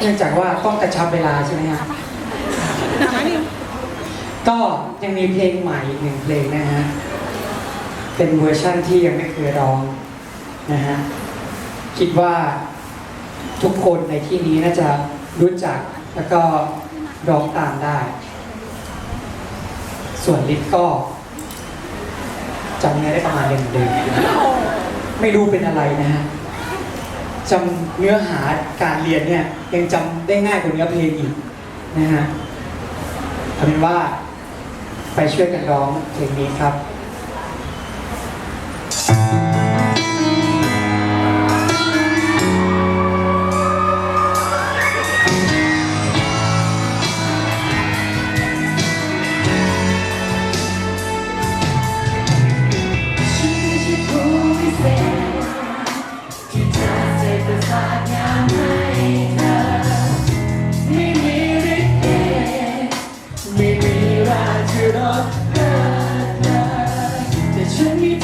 เนื่องจากว่าต้องกระชับเวลาใช่ไหมฮะก็ยังมีเพลงใหม่อีกหนึ่งเพลงนะฮะ เป็นเวอร์ชั่นที่ยังไม่เคยร้องนะฮะ คิดว่าทุกคนในที่นี้น่าจะรู้จักแล้วก็ร้องตามได้ ส่วนลิศก็จำเนื้อได้ประมาณเดิมๆไม่รู้เป็นอะไรนะฮะ จำเนื้อหาการเรียนเนี่ยยังจำได้ง่ายกว่าเนื้อเพลงอีกนะฮะเอาเป็นว่าไปช่วยกันร้องเพลงนี้ครับ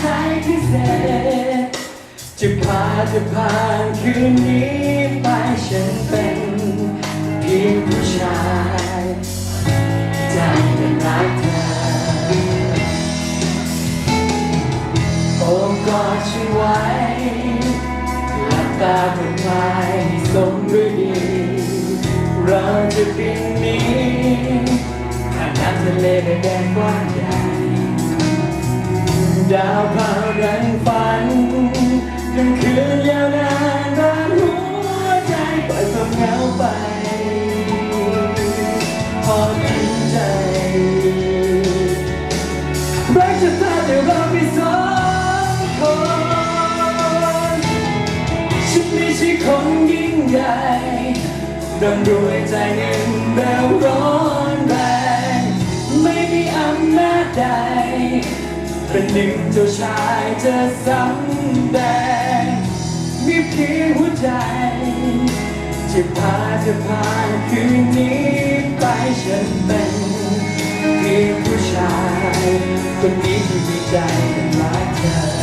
ฉันมีใจพิเศษจะพาเธอผ่านคืนนี้ไปฉันเป็นเพียงผู้ชายใจเป็นรักเธอโอ้กอดฉันไว้หลับตาเพื่อคลายให้สมฤดีเราจะบินนี้ข้ามน้ำทะเลไปแดนกว้างใหญ่ ดาวพารันฝันกลางคืนยาวนานร้านหัวใจปล่อยความเหงาไป พอทิ้งใจรักจะพาแต่เราไปสองคนฉันไม่ใช่คนยิ่งใหญ่ร่ำรวยใจหนึ่งแล้วร้อนแรงไม่มีอำนาจใด เป็นหนึ่งเจ้าชายจะสำแดงมีเพียงหัวใจที่พาจะพาคืนนี้ไปฉันเป็นเพียงผู้ชายคนนี้ที่มีใจเป็นรักเธอ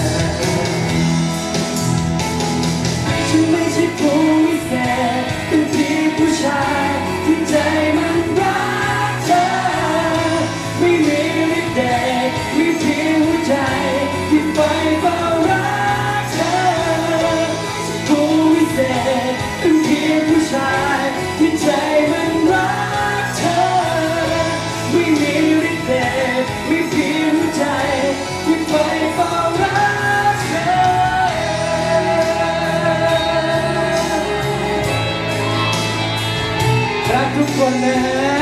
นะฮะ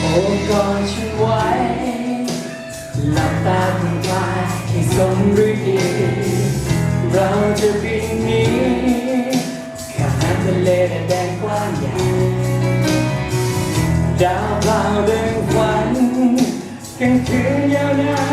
โอ้กอดฉันไว้หลับตาผ่อนคลายให้สมฤดีเราจะบินหนีข้ามทะเลแดนกว้างใหญ่ดาวเปล่าเดินฝันกลางคืนยาวนาน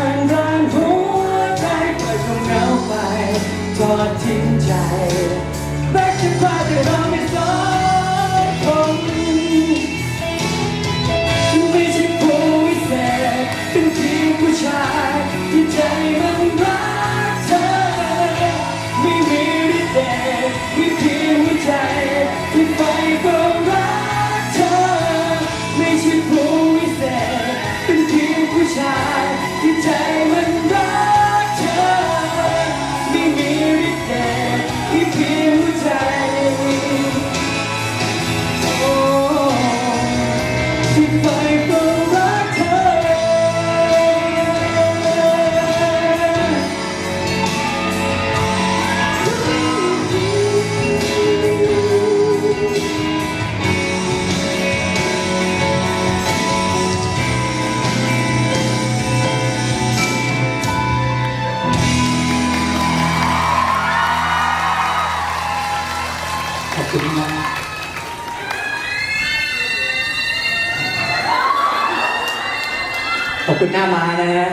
คุณหน้ามานะฮะ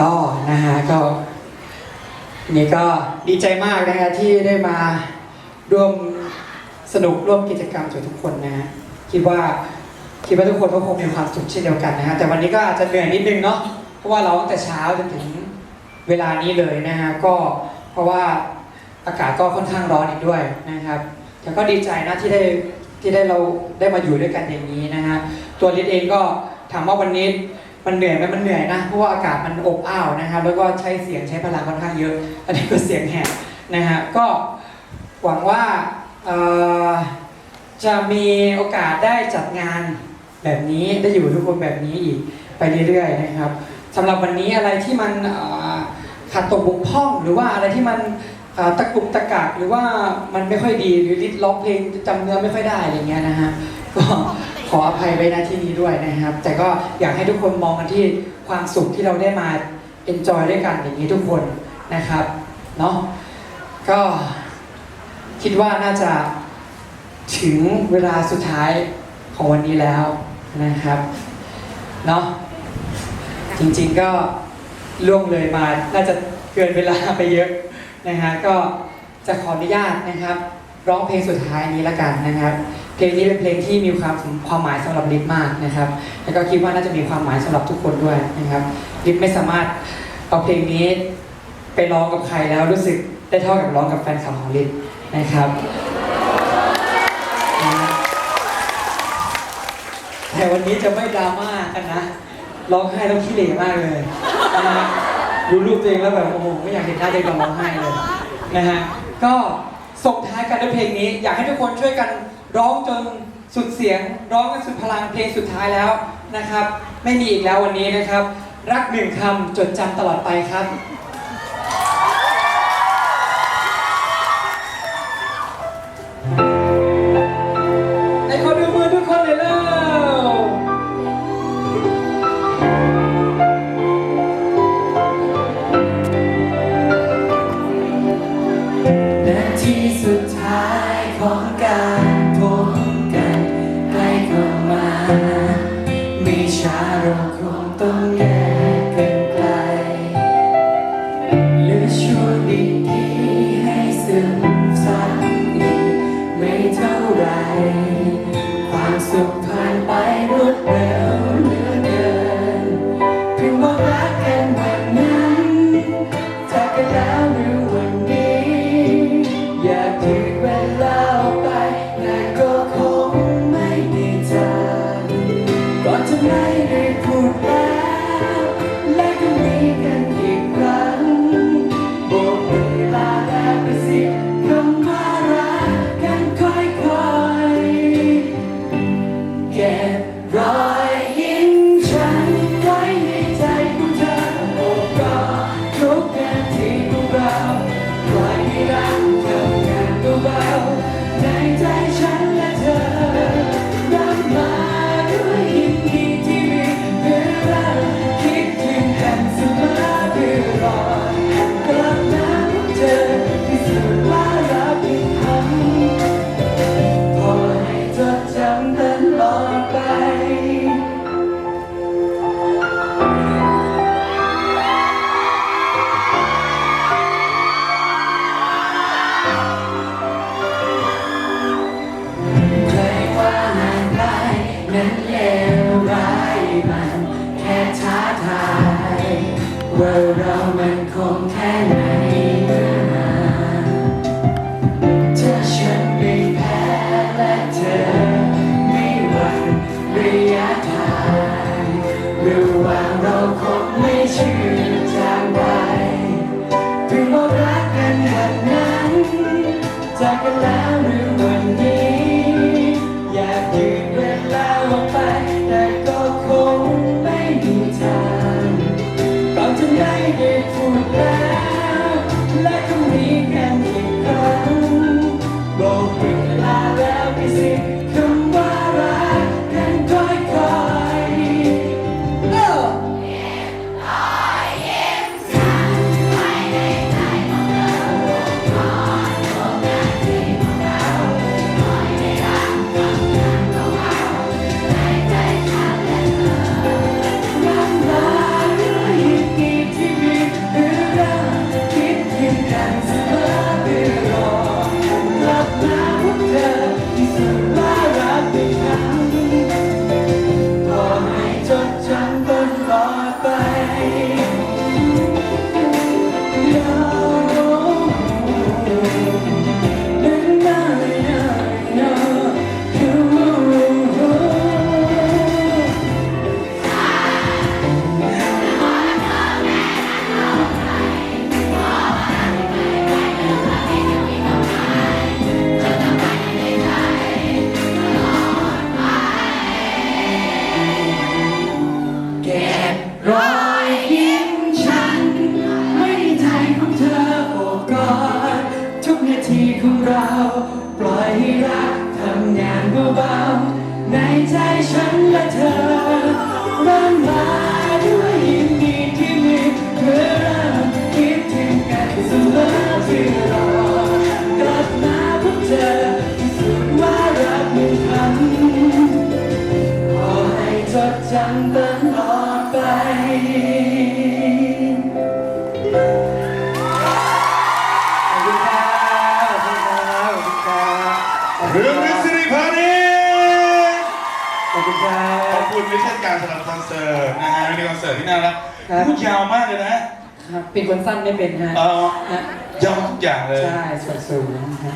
ก็นะฮะก็ นี่ก็ดีใจมากนะฮะที่ได้มาร่วมสนุกร่วมกิจกรรมกับทุกคนนะฮะคิดว่าคิดว่าทุกคนก็คงมีความสุขเช่นเดียวกันนะฮะแต่วันนี้ก็อาจจะเหนื่อยนิดนึงเนาะเพราะว่าเราตั้งแต่เช้าจนถึงเวลานี้เลยนะฮะก็เพราะว่าอากาศก็ค่อนข้างร้อนอีกด้วยนะครับแต่ก็ดีใจนะที่ได้ที่ได้เราได้มาอยู่ด้วยกันอย่างนี้นะฮะตัวลิศเองก็ ถามว่าวันนี้มันเหนื่อยไหมมันเหนื่อยนะเพราะว่าอากาศมันอบอ้าวนะครับ แล้วก็ใช้เสียงใช้พลังค่อนข้างเยอะ อันนี้ก็เสียงแหบนะฮะก็หวังว่าจะมีโอกาสได้จัดงานแบบนี้ได้อยู่ทุกคนแบบนี้อีกไปเรื่อยๆนะครับสำหรับวันนี้อะไรที่มันขาดตกบกพร่อง หรือว่าอะไรที่มันตะกุกตะกักหรือว่ามันไม่ค่อยดีหรือลิดร้องเพลงจำเนื้อไม่ค่อยได้อะไรเงี้ยนะฮะ ก็ขออภัยไว้ณที่นี้ด้วยนะครับ แต่ก็อยากให้ทุกคนมองกันที่ความสุขที่เราได้มา enjoy ด้วยกันอย่างนี้ทุกคนนะครับเนาะก็คิดว่าน่าจะถึงเวลาสุดท้ายของวันนี้แล้วนะครับเนาะจริงๆก็ล่วงเลยมาน่าจะเกินเวลาไปเยอะนะฮะก็จะขออนุญาตนะครับ ร้องเพลงสุดท้ายนี้ละกันนะครับ ลงนี้เป็นเพลงที่มีความความหมายสำหรับลิฟมากนะครับ แล้วก็คิดว่าน่าจะมีความหมายสำหรับทุกคนด้วยนะครับลิฟไม่สามารถเอาเพลงนี้ไปร้องกับใครแล้วรู้สึกได้เท่ากับร้องกับแฟนคลับของลิฟนะครับแต่วันนี้จะไม่ดราม่ากันนะร้องไห้แล้วขี้เหร่มากเลยนะฮะดูรูปตัวเองแล้วแบบโอ้โหไม่อยากเห็นหน้าตัวเองตอนร้องไห้เลยนะฮะก็ส่งท้ายกันด้วยเพลงนี้ อยากให้ทุกคนช่วยกัน ร้องจนสุดเสียง ร้องกันสุดพลังเพลงสุดท้ายแล้วนะครับ ไม่มีอีกแล้ววันนี้นะครับ รักหนึ่งคำจดจำตลอดไปครับ นั้นเลวร้ายมันแค่ท้าทายว่าเรามันคงแค่ไหนเมื่อมาเธอฉันไม่แพ้และเธอไม่หวั่นระยะทางหระหว่าเราคงไม่ชื่อจางไปเพียงบอกรักกันวันนั้นจากกันแล้วหรือ ตลอดไปขอบคุณครับขอบคุณครับขอบคุณครับเรื่องมิสซิริพานิชขอบคุณครัขอบบคุณวิเช่นการสำหรับคอนเสิร์ตนะฮะมีคอนเสิร์ตที่น่ารักพูดยาวมากเลยนะ ครับเป็นคนสั้นไม่เป็นฮะเออฮะยาวทุกอย่างเลย ใช่ส่วนสูงนะฮะ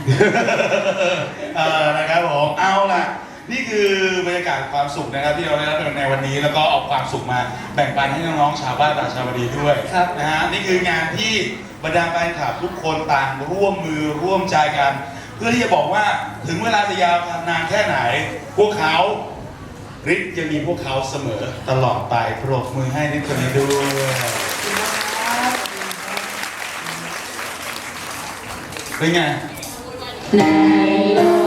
เออนะครับผม เอาล่ะ นี่คือบรรยากาศความสุขนะครับที่เราได้รับในวันนี้แล้วก็เอาความสุขมาแบ่งปันให้น้องๆชาวบ้านราชาวดีด้วยครับนะฮะนี่คืองานที่บรรดาแฟนคลับทุกคนต่างร่วมมือร่วมใจกัน เพื่อที่จะบอกว่าถึงเวลาจะยาวนานแค่ไหน พวกเขาฤทธิ์จะมีพวกเขาเสมอตลอดไปปรบมือให้ฤทธิ์คนนี้ด้วยเป็นไงในโลก